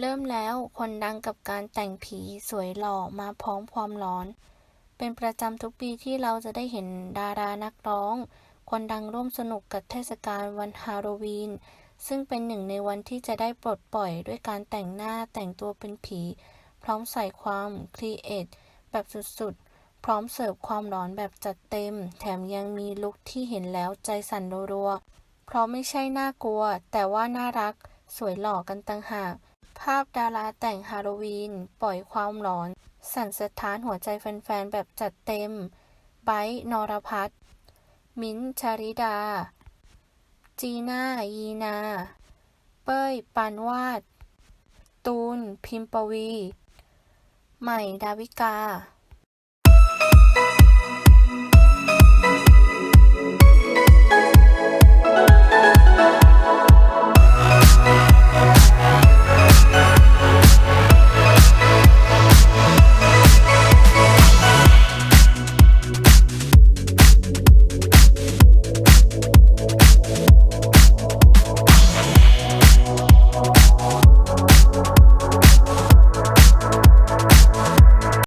เริ่มแล้วคนดังกับการแต่งผีสวยหล่อมาพร้อมความร้อน เป็นประจำทุกปีที่เราจะได้เห็นดารานักร้อง คนดังร่วมสนุกกับเทศกาลวันฮาโลวีน ซึ่งเป็นหนึ่งในวันที่จะได้ปลดปล่อยด้วยการแต่งหน้าแต่งตัวเป็นผี พร้อมใส่ความครีเอทแบบสุดๆ พร้อมเสิร์ฟความร้อนแบบจัดเต็ม แถมยังมีลุคที่เห็นแล้วใจสั่นรัวๆเพราะไม่ใช่น่ากลัว แต่ว่าน่ารัก สวยหล่อกันต่างหาก ภาพดาราแต่งฮาโลวีน ปล่อยความร้อน สั่นสะท้านหัวใจแฟนๆ แบบจัดเต็ม ไบร์นรพัฒมิ้นชาริดา จีน่า ยีนา เป้ย ปานวาด ตูน พิมปวี ใหม่ ดาวิกา